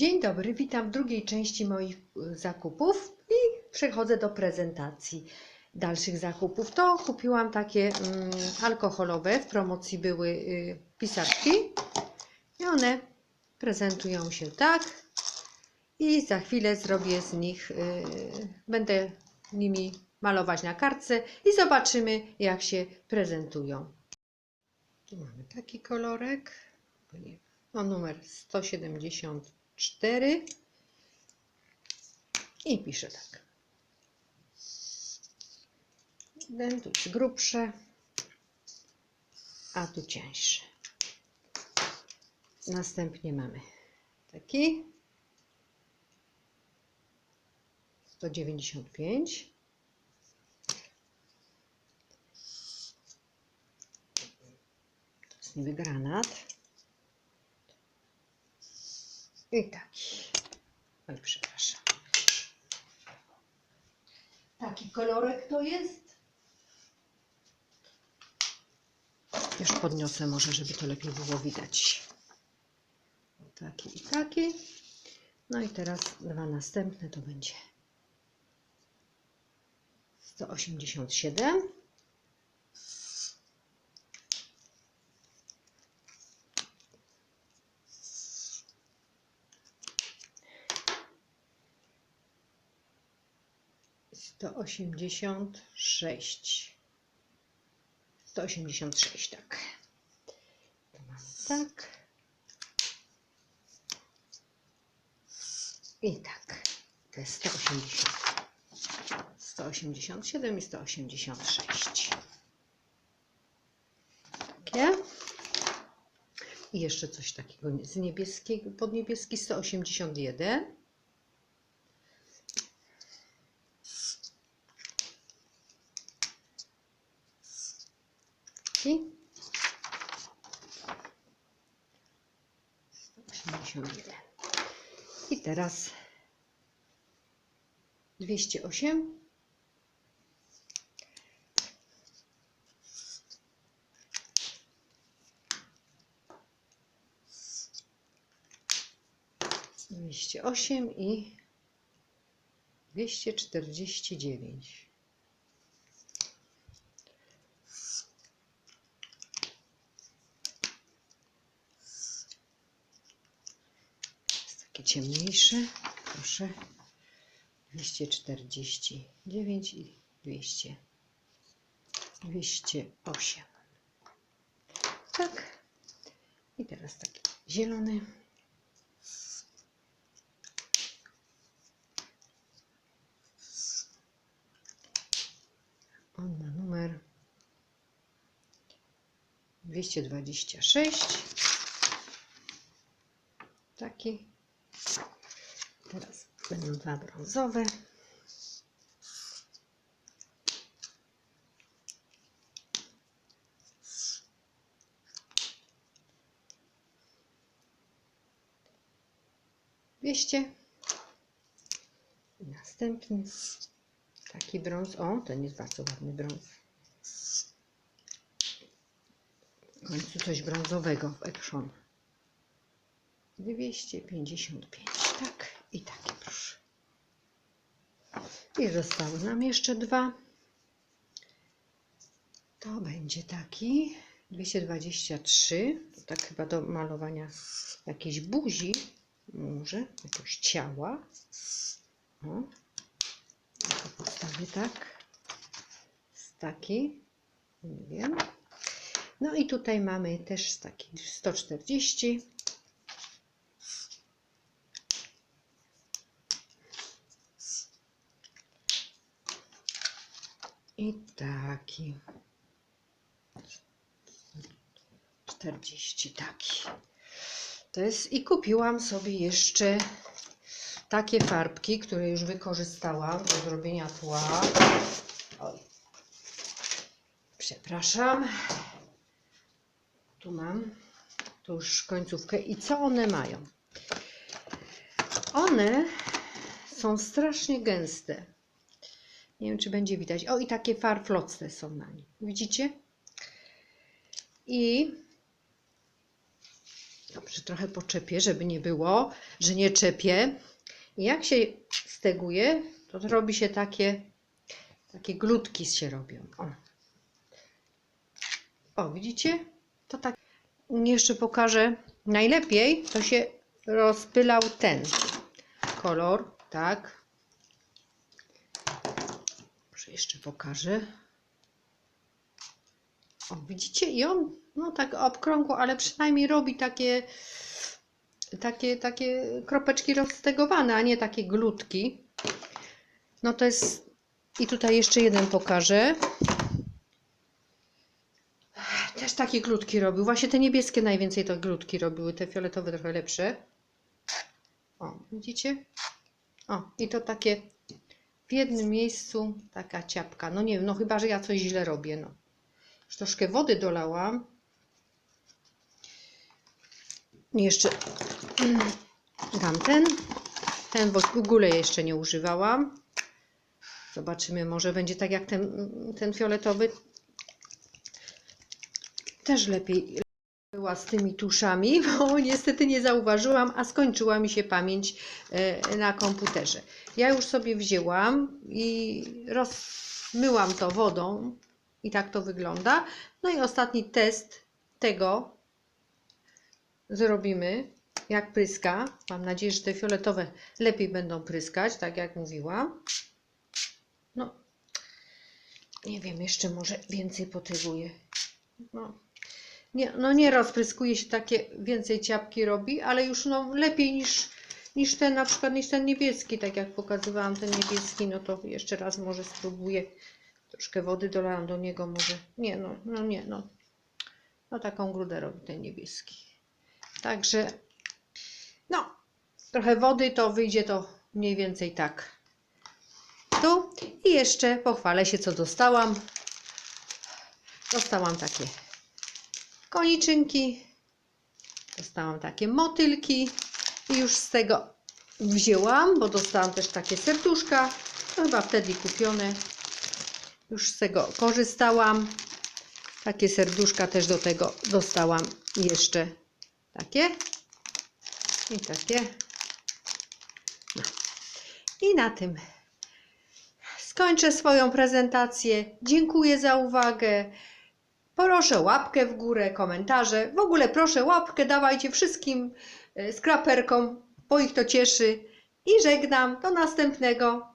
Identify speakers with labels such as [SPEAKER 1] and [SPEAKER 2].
[SPEAKER 1] Dzień dobry, witam w drugiej części moich y, zakupów i przechodzę do prezentacji dalszych zakupów. To kupiłam takie mm, alkoholowe, w promocji były y, pisaczki i one prezentują się tak i za chwilę zrobię z nich, y, będę nimi malować na kartce i zobaczymy jak się prezentują. Tu mamy taki kolorek, o numer 174 i piszę tak. Ten tu jest grubszy, a tu cieńszy. Następnie mamy taki 195 to jest niby granat i taki oj przepraszam. Taki kolorek to jest? Już podniosę może żeby to lepiej było widać. Taki i taki. No i teraz dwa następne to będzie 187 sto osiemdziesiąt sześć. Sto osiemdziesiąt sześć tak. To mam tak. I tak. To jest 180 187 i 186 takie. I jeszcze coś takiego z niebieskiego pod niebieski 181 i 181 i teraz 208 dwieście osiem i dwieście czterdzieści dziewięć. Jest takie ciemniejsze, proszę. 249 i 200, 208. Tak. I teraz taki zielony. On ma numer 226. Taki. Teraz będą dwa brązowe. Dwieście. I następny taki brąz. O, ten jest bardzo ładny brąz. W końcu coś brązowego w Epson. 255, tak i takie proszę. I zostały nam jeszcze dwa. To będzie taki 223, to tak chyba do malowania jakiejś buzi, może jakiegoś ciała. O, postawię tak. Z taki, nie wiem. No i tutaj mamy też taki 140. I taki. 40 taki. To jest i kupiłam sobie jeszcze takie farbki, które już wykorzystałam do zrobienia tła. Oj. Przepraszam. Tu mam. Tu już końcówkę. I co one mają? One są strasznie gęste. Nie wiem, czy będzie widać. O, i takie farflocne są na nim. Widzicie? I Dobrze, trochę poczepię, żeby nie było, że nie czepię. I jak się steguje, to robi się takie, takie glutki się robią. O, o widzicie? To tak. Jeszcze pokażę. Najlepiej to się rozpylał ten kolor, tak. Jeszcze pokażę. O, widzicie? I on, no tak okrągło, ale przynajmniej robi takie, takie, takie kropeczki roztegowane, a nie takie glutki. No to jest, i tutaj jeszcze jeden pokażę. Też takie glutki robił. Właśnie te niebieskie najwięcej to glutki robiły, te fioletowe trochę lepsze. O, widzicie? O, i to takie w jednym miejscu taka ciapka. No nie wiem, no chyba, że ja coś źle robię, no. Już troszkę wody dolałam. Jeszcze dam ten. Ten w ogóle jeszcze nie używałam. Zobaczymy, może będzie tak jak ten, ten fioletowy. Też lepiej była z tymi tuszami, bo niestety nie zauważyłam, a skończyła mi się pamięć e, na komputerze. Ja już sobie wzięłam i rozmyłam to wodą i tak to wygląda. No i ostatni test tego zrobimy, jak pryska. Mam nadzieję, że te fioletowe lepiej będą pryskać, tak jak mówiłam. No, nie wiem, jeszcze może więcej poteguję. No, nie, no nie rozpryskuje się takie, więcej ciapki robi, ale już no lepiej niż, niż ten na przykład, niż ten niebieski, tak jak pokazywałam ten niebieski, no to jeszcze raz może spróbuję. Troszkę wody dolałam do niego może. Nie, no, no nie, no. No taką grudę robi ten niebieski. Także, no, trochę wody to wyjdzie to mniej więcej tak. Tu i jeszcze pochwalę się, co dostałam. Dostałam takie koniczynki, dostałam takie motylki i już z tego wzięłam, bo dostałam też takie serduszka, chyba wtedy kupione. Już z tego korzystałam. Takie serduszka też do tego dostałam jeszcze takie i takie. No. I na tym skończę swoją prezentację. Dziękuję za uwagę. Proszę łapkę w górę, komentarze. W ogóle proszę łapkę, dawajcie wszystkim e, skraperkom, bo ich to cieszy. I żegnam. Do następnego.